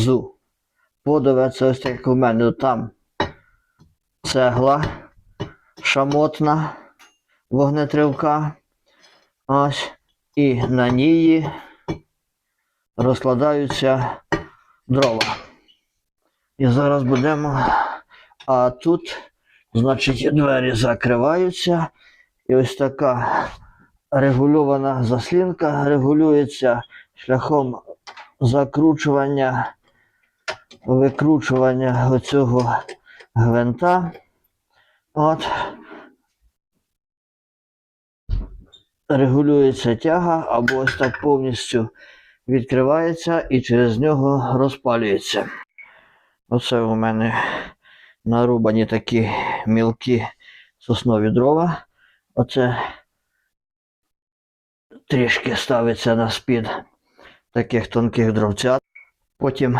внизу. Це ось як у мене там цегла шамотна вогнетривка. Ось. І на ній розкладаються дрова. І зараз будемо. А тут, значить, двері закриваються. І ось така регульована заслінка регулюється шляхом закручування, викручування оцього гвинта. От. Регулюється тяга або ось так повністю відкривається і через нього розпалюється. Оце у мене нарубані такі мілкі соснові дрова. Оце трішки ставиться на спід таких тонких дровцят. Потім